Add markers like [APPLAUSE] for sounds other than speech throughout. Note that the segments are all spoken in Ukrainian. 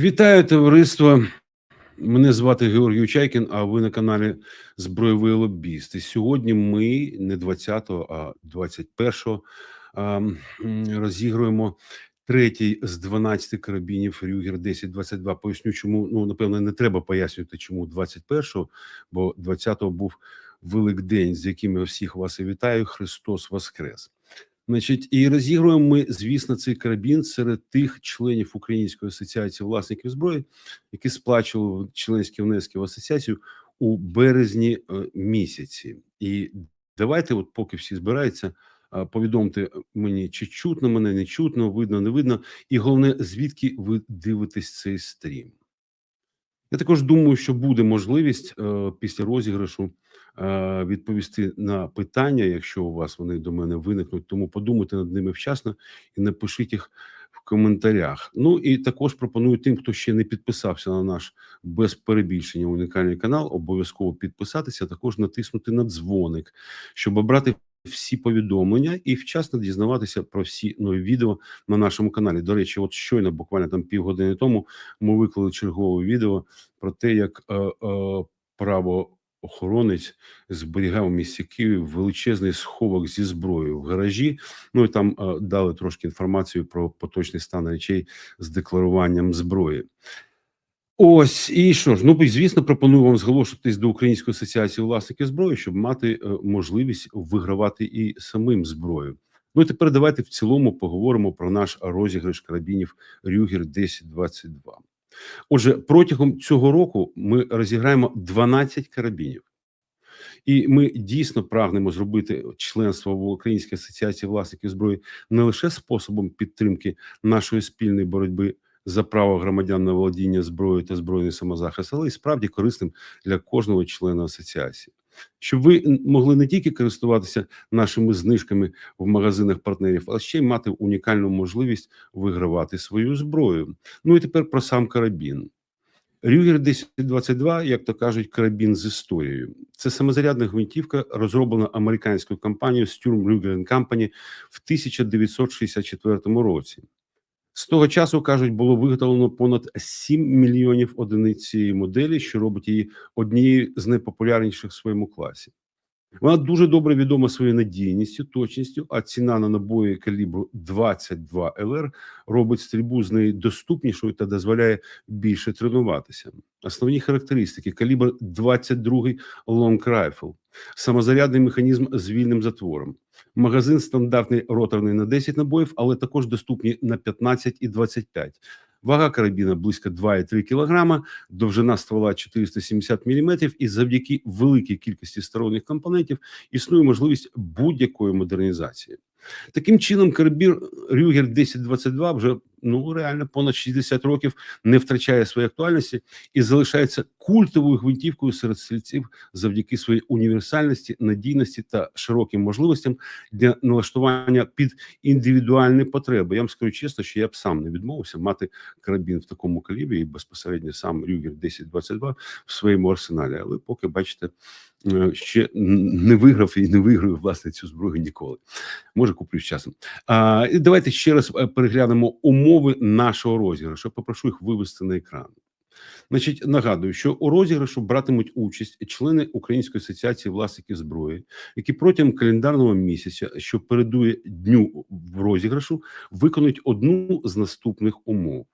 Вітаю товариство. Мене звати Георгій Чайкін, а ви на каналі Збройовий Лобіст. І сьогодні ми не 20-го, а 21-го а, розігруємо третій з 12 карабінів Рюгер 1022. Поясню, чому ну напевно не треба пояснювати, чому 21-го, бо 20-го був Великдень, з яким я всіх вас і вітаю. Христос Воскрес. Значить, і розігруємо ми, звісно, цей карабін серед тих членів Української асоціації власників зброї, які сплачували членські внески в асоціацію у березні е, місяці. І давайте, от поки всі збираються, е, повідомте мені, чи чутно мене, не чутно, видно, не видно, і головне, звідки ви дивитесь цей стрім. Я також думаю, що буде можливість е, після розіграшу е, відповісти на питання, якщо у вас вони до мене виникнуть. Тому подумайте над ними вчасно і напишіть їх в коментарях. Ну і також пропоную тим, хто ще не підписався на наш без перебільшення унікальний канал, обов'язково підписатися, а також натиснути на дзвоник, щоб обрати всі повідомлення і вчасно дізнаватися про всі нові відео на нашому каналі. До речі, от щойно, буквально там півгодини тому, ми виклали чергове відео про те, як е, е, правоохоронець зберігав у місті Києві величезний сховок зі зброєю в гаражі. Ну і там е, дали трошки інформацію про поточний стан речей з декларуванням зброї. Ось і що ж, ну звісно, пропоную вам зголошуватись до Української асоціації власників зброї, щоб мати е, можливість вигравати і самим зброю. Ну і тепер давайте в цілому поговоримо про наш розіграш карабінів Рюгер 1022. Отже, протягом цього року ми розіграємо 12 карабінів. І ми дійсно прагнемо зробити членство в Українській асоціації власників зброї не лише способом підтримки нашої спільної боротьби за право громадян на володіння зброєю та збройний самозахист, але й справді корисним для кожного члена асоціації. Щоб ви могли не тільки користуватися нашими знижками в магазинах партнерів, а ще й мати унікальну можливість вигравати свою зброю. Ну і тепер про сам карабін. Рюгер 1022, як то кажуть, карабін з історією. Це самозарядна гвинтівка, розроблена американською компанією Sturm Ruger Company в 1964 році. З того часу кажуть, було виготовлено понад 7 мільйонів одиниць цієї моделі, що робить її однією з найпопулярніших в своєму класі. Вона дуже добре відома своєю надійністю, точністю, а ціна на набої калібру 22 ЛР робить стрільбу з неї доступнішою та дозволяє більше тренуватися. Основні характеристики: калібр 22 Long Rifle, самозарядний механізм з вільним затвором. Магазин стандартний роторний на 10 набоїв, але також доступні на 15 і 25. Вага карабіна близько 2,3 кг, довжина ствола 470 мм, і завдяки великій кількості сторонніх компонентів існує можливість будь-якої модернізації. Таким чином, карабір Рюгер 1022 вже ну реально понад 60 років не втрачає своєї актуальності і залишається культовою гвинтівкою серед стрільців завдяки своїй універсальності, надійності та широким можливостям для налаштування під індивідуальні потреби. Я вам скажу чесно, що я б сам не відмовився мати карабін в такому калібрі і безпосередньо сам Рюгер 1022 в своєму арсеналі. Але поки бачите, е, ще не виграв і не виграю власне цю зброю ніколи. Може, куплю з часом. А, давайте ще раз е, переглянемо умови нашого розіграшу. Попрошу їх вивести на екран. Значить, нагадую, що у розіграшу братимуть участь члени Української асоціації власників зброї, які протягом календарного місяця, що передує дню розіграшу, виконують одну з наступних умов: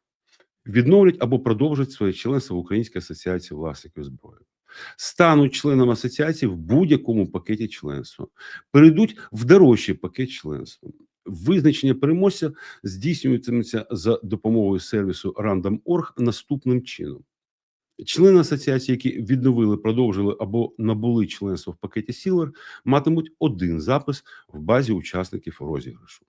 відновлять або продовжать своє членство в Українській асоціації власників зброї. Стануть членом асоціації в будь-якому пакеті членства, перейдуть в дорожчий пакет членства. Визначення переможця здійснюватиметься за допомогою сервісу Random.org наступним чином. Члени асоціації, які відновили, продовжили або набули членство в пакеті Сілер, матимуть один запис в базі учасників розіграшу.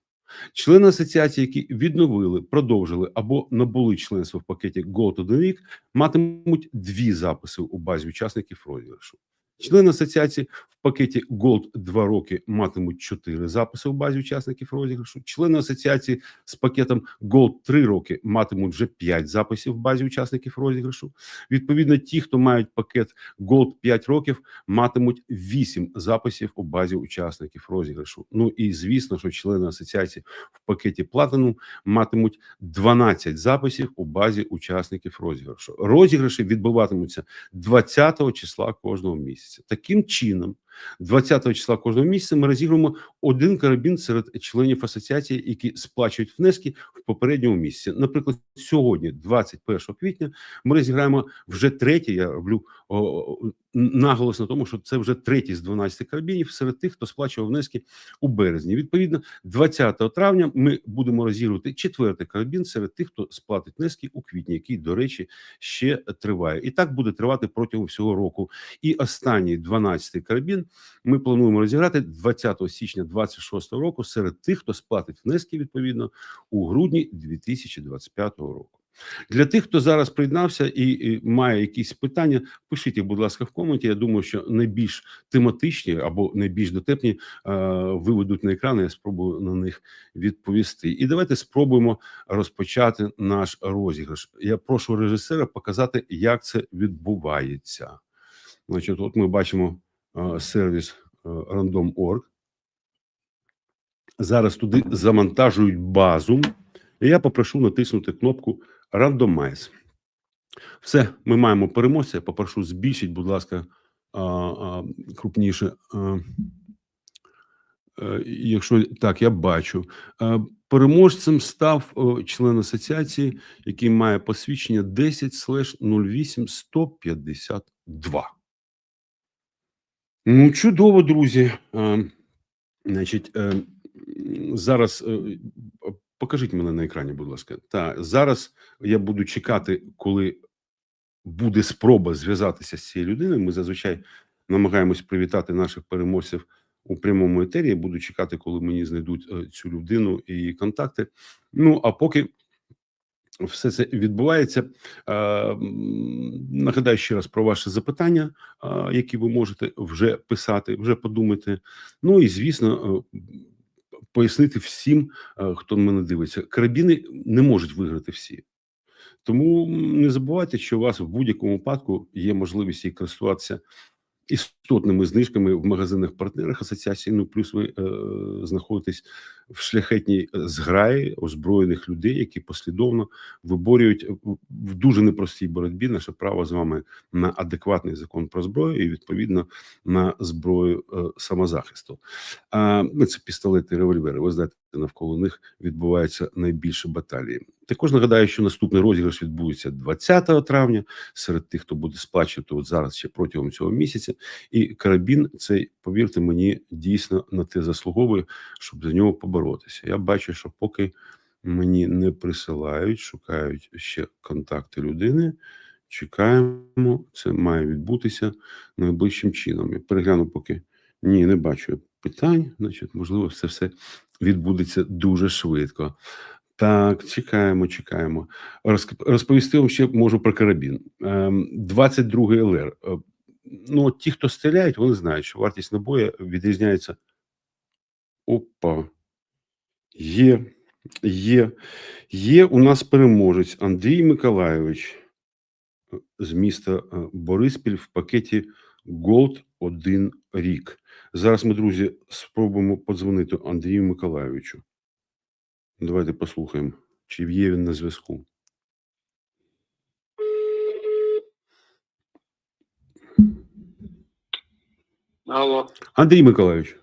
Члени асоціації, які відновили, продовжили або набули членство в пакеті Go to the матимуть дві записи у базі учасників розіграшу. Члени асоціації пакеті Gold 2 роки матимуть 4 записи в базі учасників розіграшу. Члени асоціації з пакетом Gold 3 роки матимуть вже 5 записів в базі учасників розіграшу. Відповідно, ті, хто мають пакет Gold 5 років, матимуть 8 записів у базі учасників розіграшу. Ну і звісно, що члени асоціації в пакеті Platinum матимуть 12 записів у базі учасників розіграшу. Розіграші відбуватимуться 20 числа кожного місяця. Таким чином, 20 числа кожного місяця ми розігруємо один карабін серед членів асоціації, які сплачують внески в попередньому місяці. Наприклад, сьогодні, 21 квітня, ми розіграємо вже третій. Я роблю наголос на тому, що це вже третій з 12 карабінів серед тих, хто сплачував внески у березні. Відповідно, 20 травня ми будемо розігрувати четвертий карабін серед тих, хто сплатить внески у квітні, який, до речі, ще триває. І так буде тривати протягом всього року. І останній 12-й карабін ми плануємо розіграти 20 січня 26 року серед тих, хто сплатить внески відповідно у грудні 2025 року. Для тих, хто зараз приєднався і, і має якісь питання, пишіть їх, будь ласка, в коменті. Я думаю, що найбільш тематичні або найбільш дотепні е, виведуть на екран. Я спробую на них відповісти. І давайте спробуємо розпочати наш розіграш. Я прошу режисера показати, як це відбувається. Значить, от ми бачимо е, сервіс е, Random.org. Зараз туди завантажують базу. І я попрошу натиснути кнопку Randomize. Все, ми маємо переможця. Попрошу збільшіть, будь ласка, а, а, крупніше. А, е, якщо так, я бачу. Е, Переможцем став член асоціації, який має посвідчення 10 08 152. Ну, чудово, друзі. Е, Значить, зараз покажіть мене на екрані, будь ласка. Та зараз я буду чекати, коли буде спроба зв'язатися з цією людиною. Ми зазвичай намагаємось привітати наших переможців у прямому етері. Я буду чекати, коли мені знайдуть е, цю людину і її контакти. Ну а поки все це відбувається. Е, Нагадаю ще раз про ваші запитання, е, які ви можете вже писати, вже подумати. Ну і звісно, пояснити всім, е, хто мене дивиться. Карабіни не можуть виграти всі. Тому не забувайте, що у вас в будь-якому випадку є можливість і користуватися істотними знижками в магазинах партнерах асоціації. Ну плюс ви е, знаходитесь в шляхетній е, зграї озброєних людей, які послідовно виборюють в- в дуже непростій боротьбі наше право з вами на адекватний закон про зброю і відповідно на зброю е, самозахисту. А ну, це пістолети, і револьвери. Ви знаєте, навколо них відбуваються найбільше баталії. Також нагадаю, що наступний розіграш відбудеться 20 травня серед тих, хто буде сплачувати от зараз ще протягом цього місяця. І карабін цей, повірте мені, дійсно на те заслуговує, щоб за нього поборотися. Я бачу, що поки мені не присилають, шукають ще контакти людини. Чекаємо, це має відбутися найближчим чином. Я перегляну, поки ні, не бачу питань. Значить, можливо, це все відбудеться дуже швидко. Так, чекаємо, чекаємо. Розповісти вам ще можу про карабін. Ем, 22 ЛР. Е, Ну, ті, хто стріляють, вони знають, що вартість набоя відрізняється. Опа. Є, є, є у нас переможець Андрій Миколайович е, з міста е, Бориспіль в пакеті Gold 1 рік. Зараз ми, друзі, спробуємо подзвонити Андрію Миколайовичу. Давайте послухаємо, чи є він на зв'язку. Алло, Андрій Миколайович,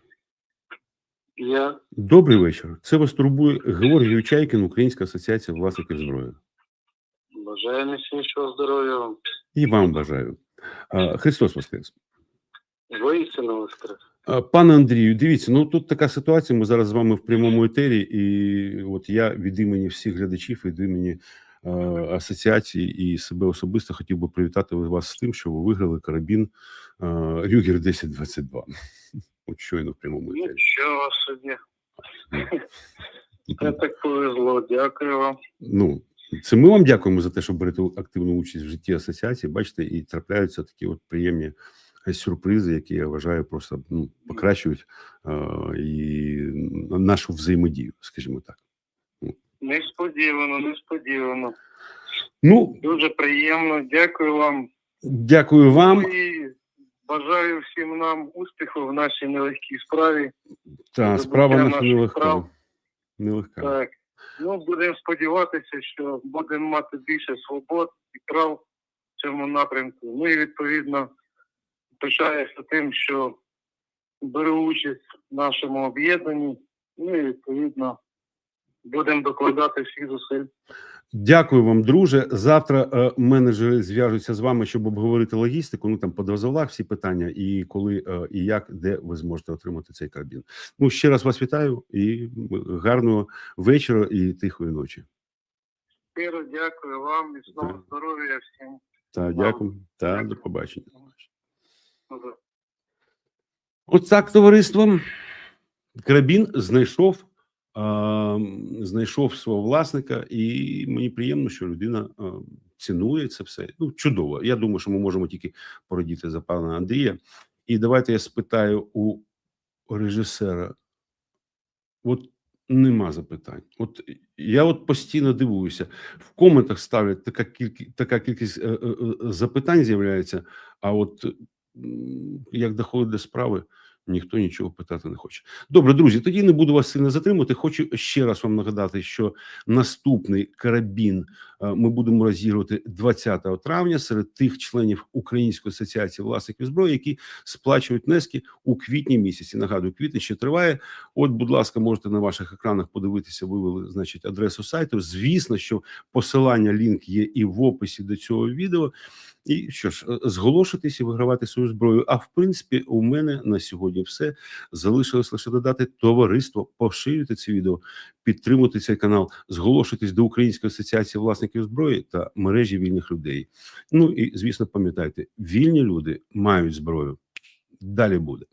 я добрий вечір. Це вас турбує Георгій Чайкін, Українська асоціація власників зброї. бажаю міцнішого здоров'я вам. І вам бажаю. Христос Воскрес. Воістину воскрес. А, Пане Андрію, дивіться, ну тут така ситуація. Ми зараз з вами в прямому етері, і от я від імені всіх глядачів, від імені е, асоціації і себе особисто хотів би привітати вас з тим, що ви виграли карабін е, Рюгер 1022. [LAUGHS] От щойно в прямому етері. Нічого собі. Це так повезло. Дякую вам. Ну, це ми вам дякуємо за те, що берете активну участь в житті асоціації. Бачите, і трапляються такі от приємні сюрпризи, які я вважаю, просто ну, покращують е, і нашу взаємодію, скажімо так. Несподівано, несподівано. Ну, Дуже приємно. Дякую вам. дякую вам. І бажаю всім нам успіху в нашій нелегкій справі. Та справа наша нелегка. прав. Нелегка. Так. Ну, будемо сподіватися, що будемо мати більше свобод і прав в цьому напрямку. Ну і відповідно пишаюся тим, що беру участь в нашому об'єднанні. Ну і відповідно будемо докладати всіх зусиль. Дякую вам, друже. Завтра е, менеджери зв'яжуться з вами, щоб обговорити логістику. Ну там по дозволах всі питання, і коли е, і як, де ви зможете отримати цей карбін. Ну ще раз вас вітаю і гарного вечора і тихої ночі. Щиро дякую вам, міцного Так. здоров'я всім. Та дякую. Та до побачення. От так, товариство. Карабін знайшов, а, знайшов свого власника, і мені приємно, що людина а, цінує це все. Ну, чудово. Я думаю, що ми можемо тільки порадіти за пана Андрія. І давайте я спитаю у режисера. От нема запитань. От я от постійно дивуюся. В коментах ставлять така кількість, така кількість е, е, е, запитань з'являється, а от як доходить до справи, ніхто нічого питати не хоче. Добре, друзі, тоді не буду вас сильно затримувати. Хочу ще раз вам нагадати, що наступний карабін е, ми будемо розігрувати 20 травня серед тих членів Української асоціації власників зброї, які сплачують внески у квітні місяці. Нагадую, квітень ще триває. От, будь ласка, можете на ваших екранах подивитися, вивели значить адресу сайту. Звісно, що посилання лінк є і в описі до цього відео. І що ж, зголошитись і вигравати свою зброю. А в принципі, у мене на сьогодні все залишилось лише додати товариство, поширюйте це відео, підтримуйте цей канал, зголошуйтесь до Української асоціації власників зброї та мережі вільних людей. Ну і звісно, пам'ятайте, вільні люди мають зброю. Далі буде.